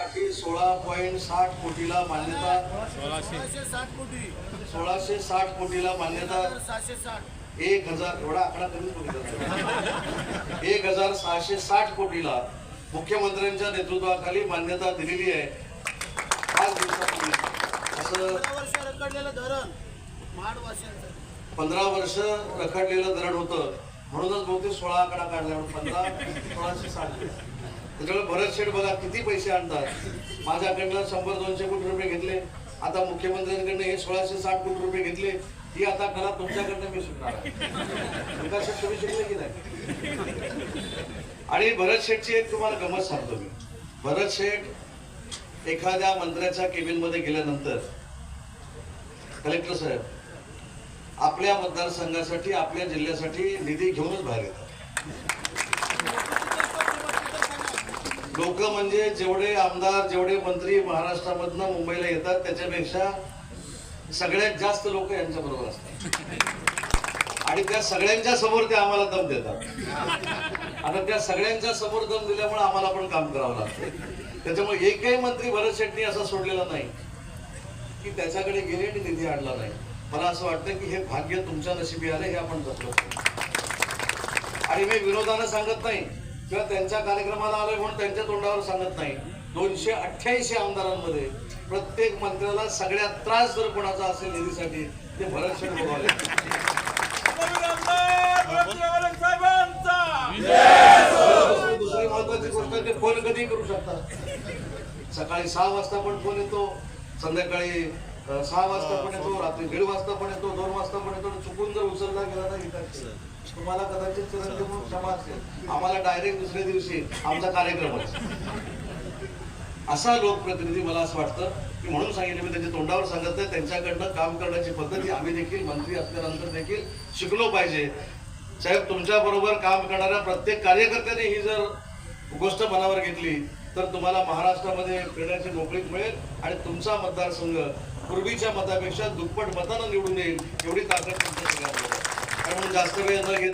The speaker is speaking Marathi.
साठी सोळा पॉईंट साठ कोटीला मान्यता. सोळाशे साठ कोटी सोळाशे साठ कोटीला मान्यता. सहाशे साठ एक हजार एवढा आकडा कमीच बघितला एक हजार सहाशे साठ कोटीला मुख्यमंत्र्यांच्या नेतृत्वाखाली मान्यता दिलेली आहे. पाच दिवसापूर्वी. असं वर्ष रखडलेलं धरण. महाडवासियांचं पंधरा वर्ष रखडलेलं धरण होतं. म्हणूनच बहुतेक सोळा आकडा काढला म्हणून पंधरा सोळाशे साठ. त्याच्यामुळे भरत शेठ बघा किती पैसे आणतात. माझ्याकडनं शंभर दोनशे कोटी रुपये घेतले. आता मुख्यमंत्र्यांकडनं हे सोळाशे साठ कोटी रुपये घेतले. ही आता कला तुमच्याकडनं मी शिकणार विकास तुम्ही शिकले की नाही? आणि भरत शेठची एक तुम्हाला गमत सांगतो मी. भरत शेठ एखाद्या मंत्र्याच्या केबिनमध्ये गेल्यानंतर कलेक्टर साहेब आपल्या मतदारसंघासाठी आपल्या जिल्ह्यासाठी निधी घेऊनच बाहेर येतात. लोक म्हणजे जेवढे आमदार जेवढे मंत्री महाराष्ट्रामधनं मुंबईला येतात त्याच्यापेक्षा सगळ्यात जास्त लोक यांच्या बरोबर असतात. आणि त्या सगळ्यांच्या समोर ते आम्हाला दम देतात. आता त्या सगळ्यांच्या समोर दम दिल्यामुळे आम्हाला पण काम करावं लागतं. त्याच्यामुळे एकही मंत्री भरत शेट्टी असा सोडलेला नाही की त्याच्याकडे गेले आणि निधी आणला नाही. मला असं वाटतं की हे भाग्य तुमच्या नशिबी आले हे आपण जपलं आणि मी विरोधानं सांगत नाही किंवा त्यांच्या कार्यक्रमाला आलोय म्हणून त्यांच्या तोंडावर सांगत नाही. दोनशे अठ्ठ्याऐंशी आमदारांमध्ये प्रत्येक मंत्र्याला सगळ्यात त्रास जर कोणाचा असेल निधीसाठी ते भरत शेठ बोलवाले दुसरी महत्वाची गोष्ट ते फोन कधी करू शकतात सकाळी सहा वाजता पण फोन येतो संध्याकाळी सहा वाजता पण येतो रात्री दीड वाजता पण येतो दोन वाजता पण येतो चुकून जर उचलला गेला तर इथं तुम्हाला कदाचित चिरंजीव म्हणून क्षमा असेल. आम्हाला डायरेक्ट दुसऱ्या दिवशी आमचा कार्यक्रम असा लोकप्रतिनिधी मला असं वाटतं की म्हणून सांगितलं मी त्यांच्या तोंडावर सांगत नाही त्यांच्याकडनं काम करण्याची पद्धती आम्ही देखील मंत्री असल्यानंतर देखील शिकलो पाहिजे. साहेब तुमच्या बरोबर काम करणाऱ्या प्रत्येक कार्यकर्त्याने ही जर गोष्ट मनावर घेतली तर तुम्हाला महाराष्ट्रामध्ये फिरण्याची मोकळीक मिळेल आणि तुमचा मतदारसंघ पूर्वीच्या मतापेक्षा दुप्पट मतानं निवडून येईल एवढी ताकद तुमच्या सगळ्यांमध्ये आहे. जास्त वेळ न घेत